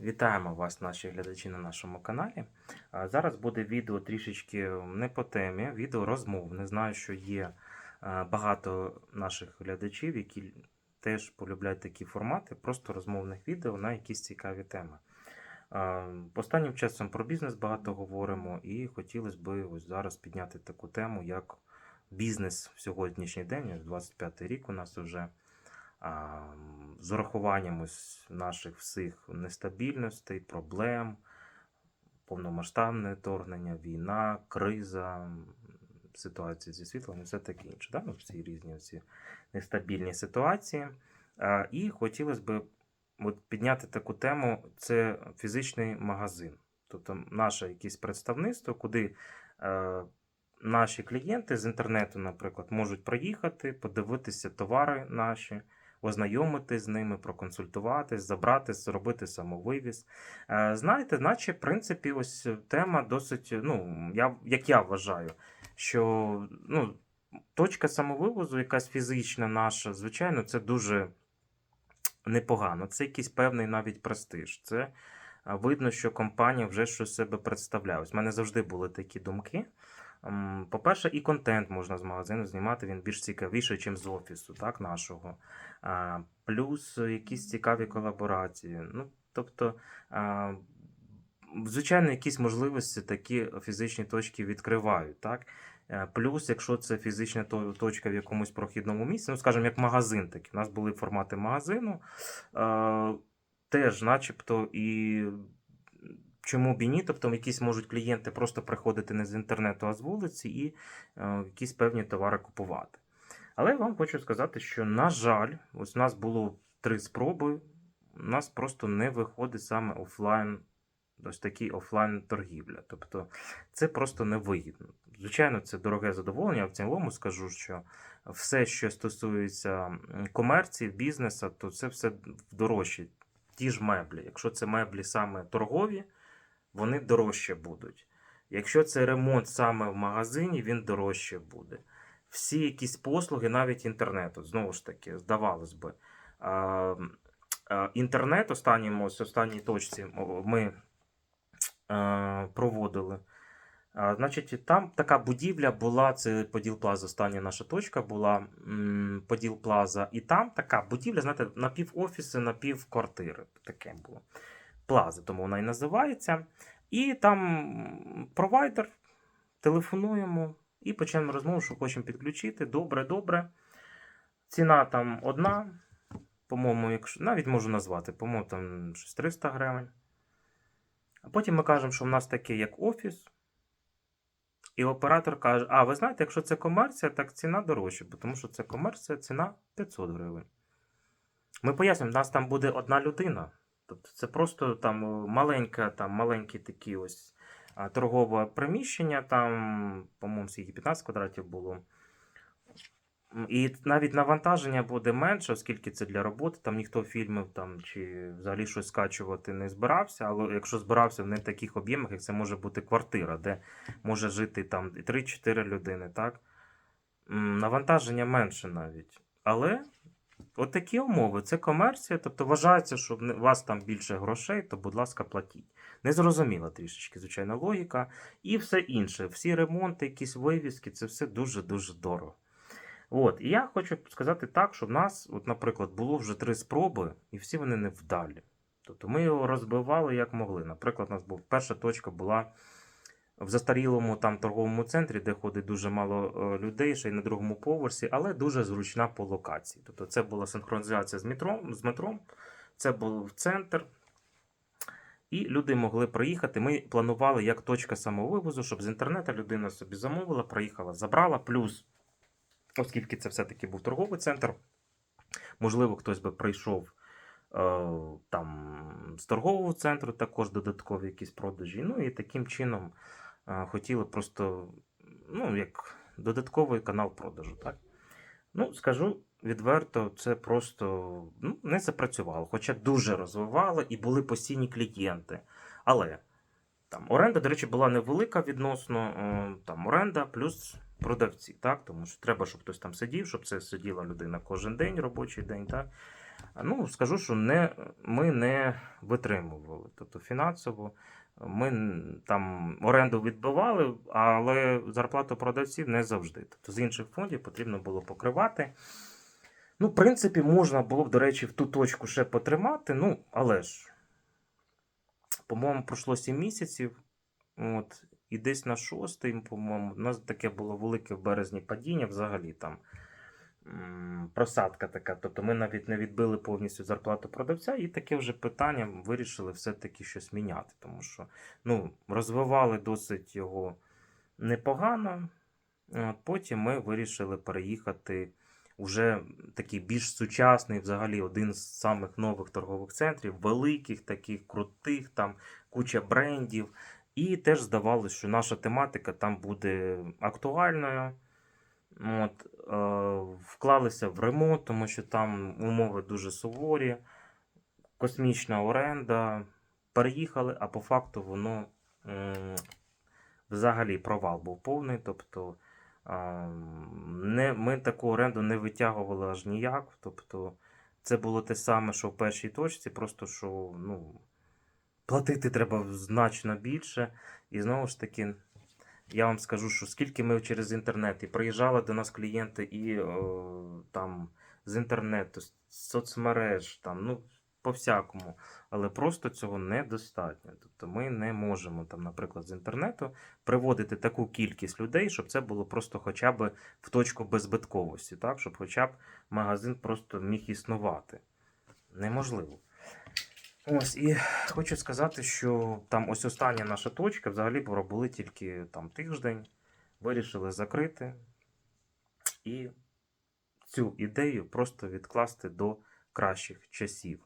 Вітаємо вас, наші глядачі на нашому каналі. Зараз буде відео трішечки не по темі, відео розмовне. Знаю, що є е, багато наших глядачів, які теж полюбляють такі формати, просто розмовних відео на якісь цікаві теми. Останнім часом про бізнес багато говоримо, і хотілося б ось зараз підняти таку тему, як бізнес в сьогоднішній день, 25 рік у нас вже з урахуванням ось наших всіх нестабільностей, проблем, повномасштабне вторгнення, війна, криза, ситуація зі світлом і все таке інше. Да? Ну, всі різні ці нестабільні ситуації. І хотілося б підняти таку тему: це фізичний магазин. Тобто наше якесь представництво, куди е, наші клієнти з інтернету, наприклад, можуть приїхати, подивитися товари наші, ознайомитись з ними, проконсультуватись, забрати, зробити самовивіз. Е, Знаєте, наче, в принципі, ось тема досить, ну, я, як я вважаю, що ну, точка самовивозу, якась фізична наша, звичайно, це дуже непогано. Це якийсь певний навіть престиж. Це е, видно, що компанія вже щось себе представляє. В мене завжди були такі думки. М, По-перше, і контент можна з магазину знімати, він більш цікавіший, ніж з офісу, так, нашого. Плюс якісь цікаві колаборації. Ну, тобто, звичайно, якісь можливості такі фізичні точки відкривають. Так? Е, Плюс, якщо це фізична точка в якомусь прохідному місці, ну, скажімо, як магазин такий. У нас були формати магазину, е, теж, начебто, і чому б і ні, тобто якісь можуть клієнти просто приходити не з інтернету, а з вулиці і е, якісь певні товари купувати. Але я вам хочу сказати, що, на жаль, ось у нас було три спроби, у нас просто не виходить саме офлайн, ось такий офлайн торгівля. Тобто це просто невигідно. Звичайно, це дороге задоволення. В цілому скажу, що все, що стосується комерції, бізнесу, то це все дорожче. Ті ж меблі. Якщо це меблі саме торгові, вони дорожче будуть. Якщо це ремонт саме в магазині, він дорожче буде. Всі якісь послуги, навіть інтернету, знову ж таки, здавалось би. Інтернет останньому, ось останній точці ми проводили. Значить, там така будівля була, це Поділ Плаза, остання наша точка була Поділ Плаза. І там така будівля, знаєте, напівофіси, напівквартири. Таке було. Плаза, тому вона і називається. І там провайдер, телефонуємо і почнемо розмову, що хочемо підключити. Добре, добре. Ціна там одна. По-моєму, якщо навіть можу назвати, по-моєму, там щось 300 гривень. А потім ми кажемо, що в нас таке, як офіс. І оператор каже: А, ви знаєте, якщо це комерція, так ціна дорожча, тому що це комерція, ціна 500 гривень. Ми пояснюємо, в нас там буде одна людина. Тобто це просто там е, маленька, там маленькі такі ось торгове приміщення, там, по-моєму, скільки 15 квадратів було. І навіть навантаження буде менше, оскільки це для роботи. Там ніхто фільмів там, чи взагалі щось скачувати не збирався. Але якщо збирався в не таких об'ємах, як це може бути квартира, де може жити там і 3-4 людини, так? Навантаження менше навіть. Але от умови. Це комерція, тобто вважається, що у вас там більше грошей, то, будь ласка, платіть. Незрозуміла трішечки, звичайно, логіка. І все інше. Всі ремонти, якісь вивіски, це все дуже-дуже дорого. От, і я хочу сказати так, що в нас, от, наприклад, було вже три спроби, і всі вони невдалі. Тобто ми його розбивали як могли. Наприклад, у нас був перша точка була в застарілому там торговому центрі, де ходить дуже мало е, людей, ще й на другому поверсі, але дуже зручна по локації. Тобто це була синхронізація з метром, з метром це був центр. І люди могли приїхати. Ми планували як точка самовивозу, щоб з інтернету людина собі замовила, приїхала, забрала. Плюс, оскільки це все-таки був торговий центр, можливо, хтось би прийшов е, там з торгового центру, також додаткові якісь продажі. Ну і таким чином хотіли просто, ну, як додатковий канал продажу. Так? Ну, скажу відверто, це просто ну, не запрацювало, хоча дуже розвивало і були постійні клієнти. Але там оренда, до речі, була невелика відносно е, там оренда плюс продавці, так? Тому що треба, щоб хтось там сидів, щоб це сиділа людина кожен день, робочий день, так? Ну, скажу, що не, ми не витримували. Тобто фінансово ми там оренду відбивали, але зарплату продавців не завжди. Тобто з інших фондів потрібно було покривати. Ну, в принципі, можна було б, до речі, в ту точку ще потримати, ну, але ж, по-моєму, пройшло 7 місяців. От, і десь на шостий, по-моєму, у нас таке було велике в березні падіння взагалі там. Просадка така. Тобто ми навіть не відбили повністю зарплату продавця, і таке вже питання вирішили все-таки щось міняти. Тому що ну, розвивали досить його непогано. От, потім ми вирішили переїхати уже такий більш сучасний, взагалі один з самих нових торгових центрів, великих, таких крутих, там куча брендів. І теж здавалося, що наша тематика там буде актуальною. От, е, вклалися в ремонт, тому що там умови дуже суворі, космічна оренда. Переїхали, а по факту воно взагалі провал був повний. Тобто е, не, ми таку оренду не витягували аж ніяк. Тобто, це було те саме, що в першій точці, просто що ну, платити треба значно більше. І знову ж таки, я вам скажу, що скільки ми через інтернет і приїжджали до нас клієнти і о, там з інтернету, з соцмереж, там, ну, по-всякому. Але просто цього недостатньо. Тобто ми не можемо, там, наприклад, з інтернету приводити таку кількість людей, щоб це було просто хоча б в точку беззбитковості, так? щоб хоча б магазин просто міг існувати. Неможливо. Ось, і хочу сказати, що там ось остання наша точка, взагалі пробули тільки там тиждень, вирішили закрити і цю ідею просто відкласти до кращих часів.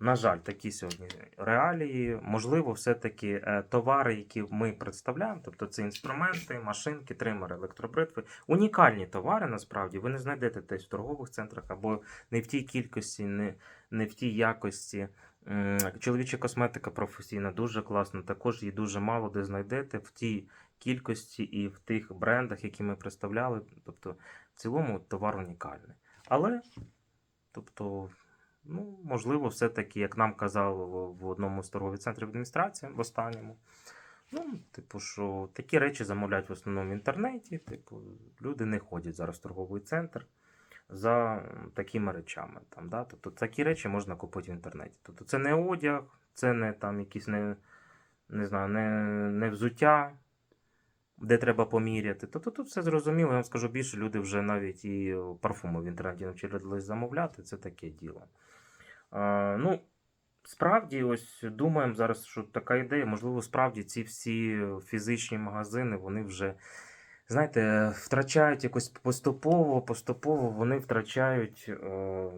На жаль, такі сьогодні реалії. Можливо, все-таки е, товари, які ми представляємо, тобто це інструменти, машинки, тримери, електробритви, унікальні товари, насправді, ви не знайдете десь в торгових центрах або не в тій кількості, не, не в тій якості. Чоловіча косметика професійна, дуже класна. Також її дуже мало де знайдете в тій кількості і в тих брендах, які ми представляли. Тобто, в цілому товар унікальний. Але, тобто, ну, можливо, все-таки, як нам казали в- одному з торгових центрів адміністрації, в останньому. Ну, типу, що такі речі замовляють в основному в інтернеті. Типу, люди не ходять зараз в торговий центр за такими речами. Там, да? Тобто такі речі можна купити в інтернеті. Тобто це не одяг, це не там якісь не, не знаю, не, не взуття, де треба поміряти. Тобто тут все зрозуміло, я вам скажу більше, люди вже навіть і парфуми в інтернеті навчились замовляти, це таке діло. А, ну, Справді, ось думаємо зараз, що така ідея, можливо, справді ці всі фізичні магазини, вони вже, знаєте, втрачають якось поступово, поступово вони втрачають е,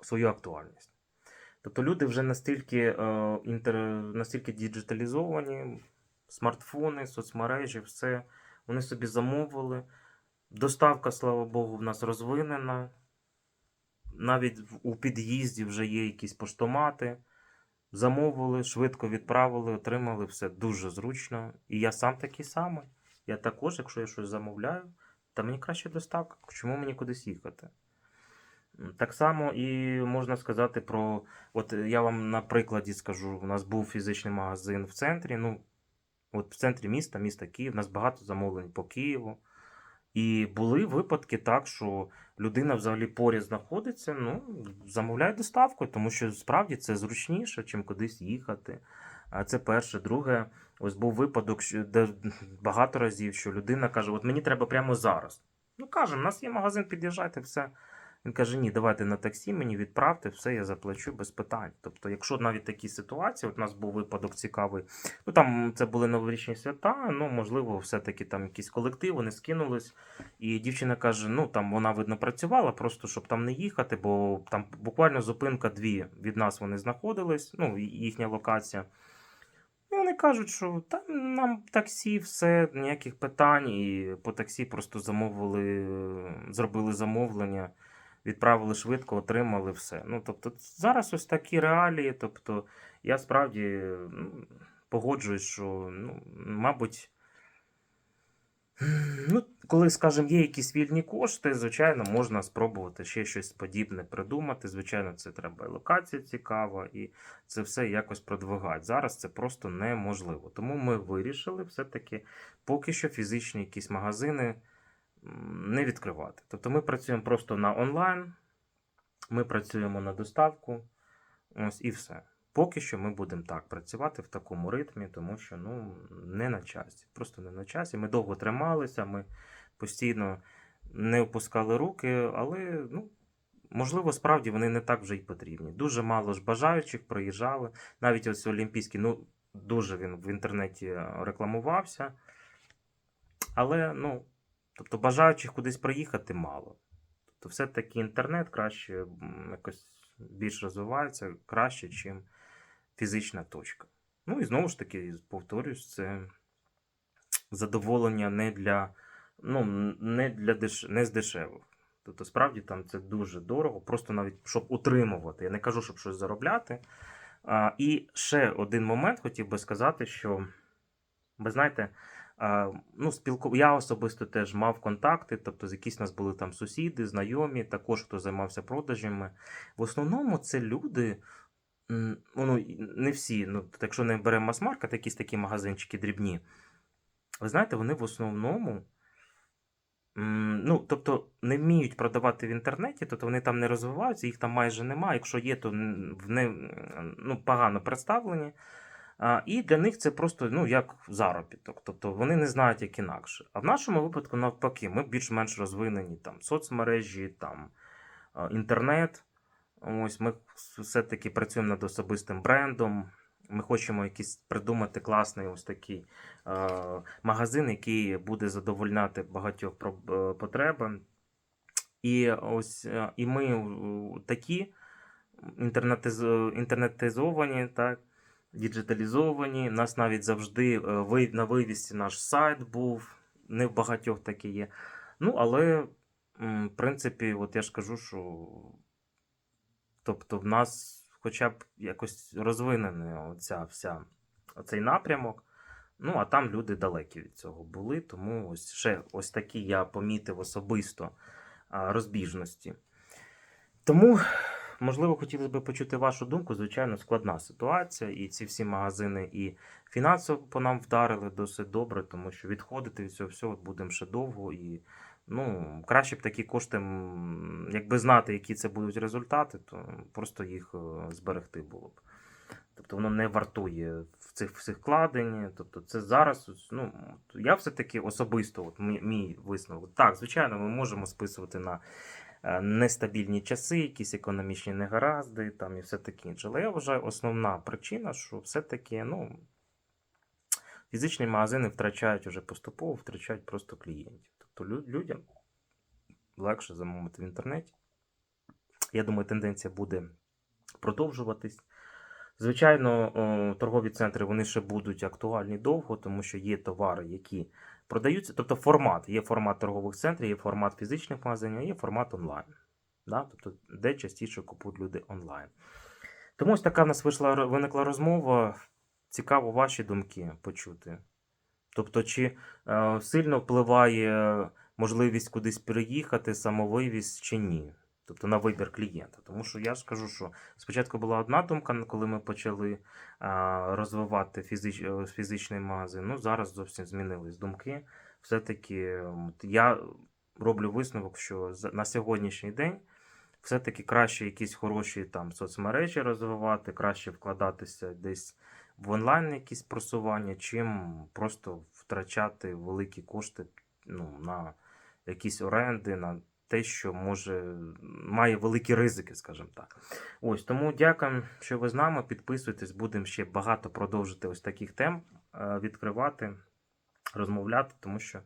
свою актуальність. Тобто люди вже настільки, е, інтер, настільки діджиталізовані, смартфони, соцмережі, все, вони собі замовили. Доставка, слава Богу, в нас розвинена. Навіть у під'їзді вже є якісь поштомати. Замовили, швидко відправили, отримали все дуже зручно. І я сам такий самий. Я також, якщо я щось замовляю, та мені краще доставка. Чому мені кудись їхати? Так само і можна сказати про. От я вам на прикладі скажу: у нас був фізичний магазин в центрі. Ну, от в центрі міста, міста Київ, у нас багато замовлень по Києву. І були випадки так, що людина взагалі поряд знаходиться, ну, замовляє доставку, тому що справді це зручніше, чим кудись їхати. Це перше. Друге, ось був випадок, що, де багато разів, що людина каже: От мені треба прямо зараз. Ну, каже, у нас є магазин, під'їжджайте, все. Він каже: ні, давайте на таксі, мені відправте, все, я заплачу без питань. Тобто, якщо навіть такі ситуації, от у нас був випадок цікавий, ну там це були новорічні свята, ну можливо, все-таки там якийсь колектив, вони скинулись. І дівчина каже: ну там вона видно працювала, просто щоб там не їхати, бо там буквально зупинка дві від нас вони знаходились, ну, їхня локація. Кажуть, що там нам таксі, все, ніяких питань. І по таксі просто замовили, зробили замовлення, відправили швидко, отримали все. Ну, тобто, зараз ось такі реалії. Тобто, я справді погоджуюсь, що, ну, мабуть. Ну, коли, скажімо, є якісь вільні кошти, звичайно, можна спробувати ще щось подібне придумати. Звичайно, це треба і локація цікава, і це все якось продвигати. Зараз це просто неможливо. Тому ми вирішили все-таки поки що фізичні якісь магазини не відкривати. Тобто ми працюємо просто на онлайн, ми працюємо на доставку, ось і все. Поки що ми будемо так працювати в такому ритмі, тому що ну, не на часі. Просто не на часі. Ми довго трималися, ми постійно не опускали руки, але ну, можливо, справді вони не так вже й потрібні. Дуже мало ж бажаючих приїжджали. Навіть ось Олімпійський, ну, дуже він в інтернеті рекламувався. Але, ну, тобто бажаючих кудись приїхати мало. Тобто, все-таки інтернет краще якось більш розвивається краще, чим фізична точка. Ну і знову ж таки, повторюсь, це задоволення не для, ну, не для деш... не з дешевих. Тобто, справді там це дуже дорого, просто навіть щоб утримувати. Я не кажу, щоб щось заробляти. А, і ще один момент хотів би сказати, що ви знаєте, а, ну, спілку... я особисто теж мав контакти, тобто з якісь у нас були там сусіди, знайомі, також хто займався продажами. В основному це люди, ну, не всі, ну, якщо не беремо мас-маркет, якісь такі магазинчики дрібні. Ви знаєте, вони в основному. Ну, тобто не вміють продавати в інтернеті, тобто вони там не розвиваються, їх там майже немає. Якщо є, то вони ну, погано представлені. А, і для них це просто ну, як заробіток. Тобто вони не знають, як інакше. А в нашому випадку, навпаки, ми більш-менш розвинені там соцмережі, там інтернет. Ось ми все-таки працюємо над особистим брендом. Ми хочемо якийсь придумати класний ось такий е, магазин, який буде задовольняти багатьох е. І ось е, і ми такі інтернетизовані, так, діджиталізовані. У нас навіть завжди е, на вивісці наш сайт був, не в багатьох таке є. Ну, але, в принципі, от я ж кажу, що тобто в нас хоча б якось розвинений оця вся, оцей напрямок. Ну, а там люди далекі від цього були, тому ось ще ось такі я помітив особисто розбіжності. Тому, можливо, хотілося б почути вашу думку. Звичайно, складна ситуація, і ці всі магазини і фінансово по нам вдарили досить добре, тому що відходити від цього всього будемо ще довго. І ну, краще б такі кошти, якби знати, які це будуть результати, то просто їх е, зберегти було б. Тобто воно не вартує в цих всіх вкладень. Тобто, це зараз, ну, я все-таки особисто, от мій, мій висновок. Так, звичайно, ми можемо списувати на е, нестабільні часи, якісь економічні негаразди там і все таке інше. Але я вважаю, основна причина, що все-таки, ну. Фізичні магазини втрачають уже поступово, втрачають просто клієнтів. Тобто людям легше замовити в інтернеті. Я думаю, тенденція буде продовжуватись. Звичайно, торгові центри вони ще будуть актуальні довго, тому що є товари, які продаються. Тобто формат. Є формат торгових центрів, є формат фізичних магазинів, є формат онлайн. Да? Тобто, де частіше купують люди онлайн. Тому ось така в нас вийшла виникла розмова. Цікаво ваші думки почути. Тобто, чи е, сильно впливає можливість кудись переїхати, самовивіз чи ні? Тобто на вибір клієнта. Тому що я ж кажу, що спочатку була одна думка, коли ми почали а, розвивати фізич, е, фізичний магазин. Ну, зараз зовсім змінились думки. Все-таки я роблю висновок, що за- на сьогоднішній день все-таки краще якісь хороші там соцмережі розвивати, краще вкладатися десь в онлайн якісь просування, чим просто втрачати великі кошти ну, на якісь оренди, на те, що може має великі ризики, скажімо так. Ось тому дякую, що ви з нами. Підписуйтесь, будемо ще багато продовжити ось таких тем е, відкривати, розмовляти, тому що.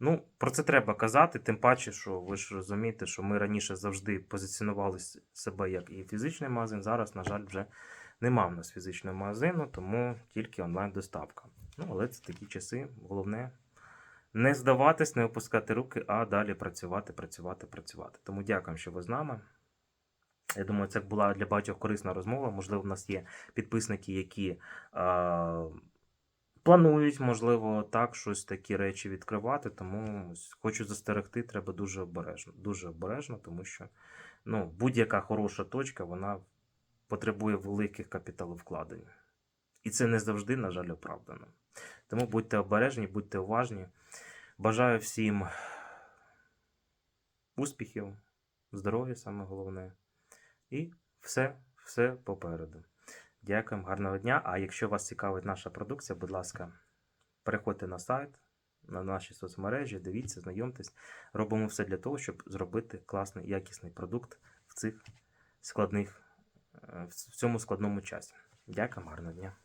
Ну, про це треба казати, тим паче, що ви ж розумієте, що ми раніше завжди позиціонували себе як і фізичний магазин. Зараз, на жаль, вже нема в нас фізичного магазину, тому тільки онлайн-доставка. Ну, але це такі часи. Головне не здаватись, не опускати руки, а далі працювати, працювати, працювати. Тому дякую, що ви з нами. Я думаю, це була для багатьох корисна розмова. Можливо, в нас є підписники, які. А, планують, можливо, так щось такі речі відкривати. Тому хочу застерегти, треба дуже обережно. Дуже обережно, тому що ну, будь-яка хороша точка вона потребує великих капіталовкладень. І це не завжди, на жаль, оправдано. Тому будьте обережні, будьте уважні. Бажаю всім успіхів, здоров'я саме головне. І все, все попереду. Дякуємо, гарного дня. А якщо вас цікавить наша продукція, будь ласка, переходьте на сайт, на наші соцмережі, дивіться, знайомтесь. Робимо все для того, щоб зробити класний, якісний продукт в цих складних, в цьому складному часі. Дякую, гарного дня.